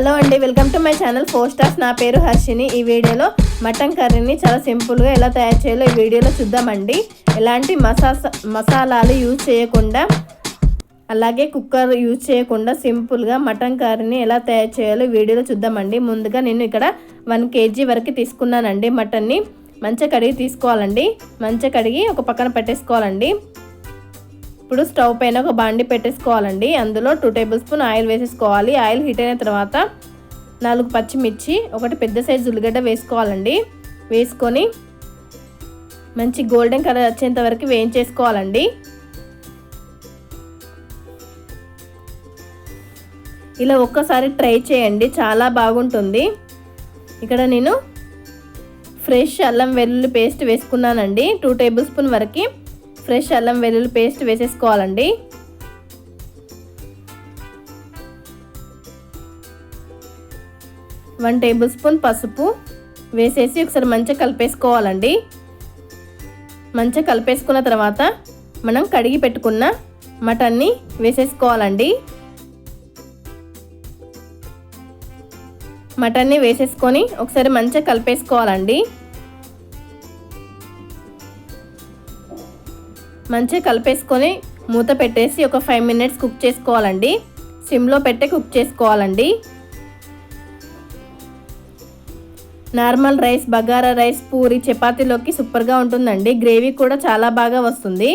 Hello అండి welcome to my channel four stars. నా పేరు హర్షిని. ఈ వీడియోలో మటన్ కర్రీని చాలా సింపుల్గా ఎలా తయారు చేయాలో ఈ వీడియోలో చూద్దామండి. ఎలాంటి మసా మసాలాలు యూజ్ చేయకుండా అలాగే కుక్కర్ యూజ్ చేయకుండా సింపుల్గా మటన్ కర్రీని ఎలా తయారు చేయాలో ఈ వీడియోలో చూద్దామండి. ముందుగా నేను ఇక్కడ వన్ కేజీ వరకు తీసుకున్నానండి మటన్ని. మంచిగా కడిగి తీసుకోవాలండి. మంచిగా కడిగి ఒక పక్కన పెట్టేసుకోవాలండి. ఇప్పుడు స్టవ్ పైన ఒక బాండి పెట్టేసుకోవాలండి. అందులో టూ టేబుల్ స్పూన్ ఆయిల్ వేసేసుకోవాలి. ఆయిల్ హీట్ అయిన తర్వాత నాలుగు పచ్చిమిర్చి ఒకటి పెద్ద సైజు ఉల్లిగడ్డ వేసుకోవాలండి. వేసుకొని మంచి గోల్డెన్ కలర్ వచ్చేంత వరకు వేయించేసుకోవాలండి. ఇలా ఒక్కసారి ట్రై చేయండి. చాలా బాగుంటుంది. ఇక్కడ నేను ఫ్రెష్ అల్లం వెల్లుల్లి పేస్ట్ వేసుకున్నానండి. టూ టేబుల్ స్పూన్ వరకు. ఫ్రెష్ అల్లం వెల్లుల్లి పేస్ట్ వేసేసుకోవాలండి. వన్ టేబుల్ స్పూన్ పసుపు వేసేసి ఒకసారి మంచిగా కలిపేసుకోవాలండి. మంచిగా కలిపేసుకున్న తర్వాత మనం కడిగి పెట్టుకున్న మటన్ని వేసేసుకోవాలండి. మటన్ని వేసేసుకొని ఒకసారి మంచిగా కలిపేసుకోవాలండి. మంచిగా కలిపేసుకొని మూత పెట్టేసి ఒక ఫైవ్ మినిట్స్ కుక్ చేసుకోవాలండి. సిమ్లో పెట్టే కుక్ చేసుకోవాలండి. Normal rice bagara rice puri చపాతీలోకి సూపర్గా ఉంటుందండి. గ్రేవీ కూడా చాలా బాగా వస్తుంది.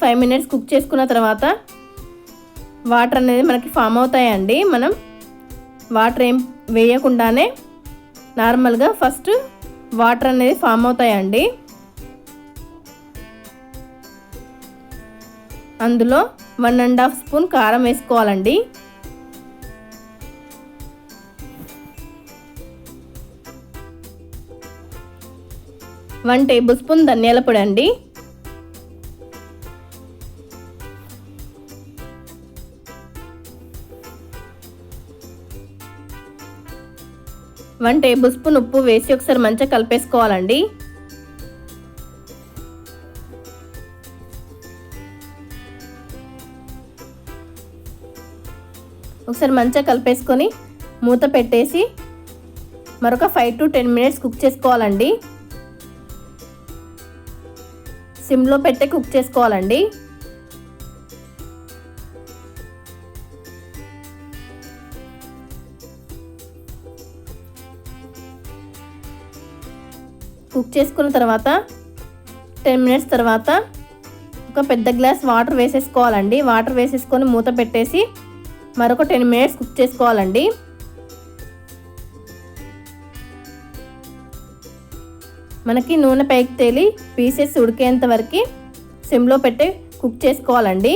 ఫైవ్ మినిట్స్ కుక్ చేసుకున్న తర్వాత వాటర్ అనేది మనకి ఫామ్ అవుతాయండి. మనం వాటర్ ఏం వేయకుండానే నార్మల్గా ఫస్ట్ వాటర్ అనేది ఫామ్ అవుతాయండి. అందులో వన్ అండ్ హాఫ్ స్పూన్ కారం వేసుకోవాలండి. వన్ టేబుల్ స్పూన్ ధనియాల పొడి అండి. వన్ టేబుల్ స్పూన్ ఉప్పు వేసి ఒకసారి మంచిగా కలిపేసుకోవాలండి. ఒకసారి మంచిగా కలిపేసుకొని మూత పెట్టేసి మరొక five to ten minutes cook చేసుకోవాలండి. సిమ్లో పెట్టే కుక్ చేసుకోవాలండి. కుక్ చేసుకున్న తర్వాత టెన్ మినిట్స్ తర్వాత ఒక పెద్ద గ్లాస్ వాటర్ వేసేసుకోవాలండి. వాటర్ వేసేసుకొని మూత పెట్టేసి మరొక టెన్ మినిట్స్ కుక్ చేసుకోవాలండి. మనకి నూనె పైకి తేలి పీసెస్ ఉడికేంత వరకు సిమ్లో పెట్టి కుక్ చేసుకోవాలండి.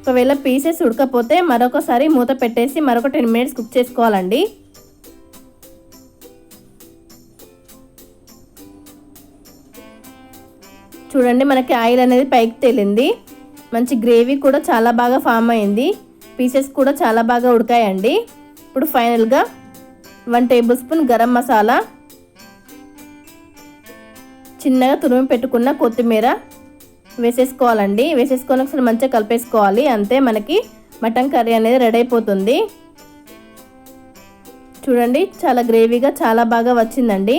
ఒకవేళ పీసెస్ ఉడకపోతే మరొకసారి మూత పెట్టేసి మరొక టెన్ మినిట్స్ కుక్ చేసుకోవాలండి. చూడండి మనకి ఆయిల్ అనేది పైకి తేలింది. మంచి గ్రేవీ కూడా చాలా బాగా ఫామ్ అయింది. పీసెస్ కూడా చాలా బాగా ఉడకాయండి. ఇప్పుడు ఫైనల్గా one tablespoon garam masala చిన్నగా తురిమి పెట్టుకున్న కొత్తిమీర వేసేసుకోవాలండి. వేసేసుకొని ఒకసారి మంచిగా కలిపేసుకోవాలి. అంతే మనకి మటన్ కర్రీ అనేది రెడీ అయిపోతుంది. చూడండి చాలా గ్రేవీగా చాలా బాగా వచ్చిందండి.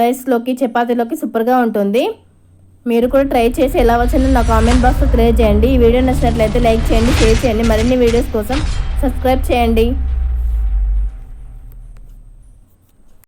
రైస్లోకి చపాతీలోకి సూపర్గా ఉంటుంది. మీరు కూడా ట్రై చేసి ఎలా వచ్చిందో నా కామెంట్ బాక్స్లో తెలియజేయండి. ఈ వీడియో నచ్చినట్లయితే లైక్ చేయండి షేర్ చేయండి. మరిన్ని వీడియోస్ కోసం సబ్స్క్రైబ్ చేయండి.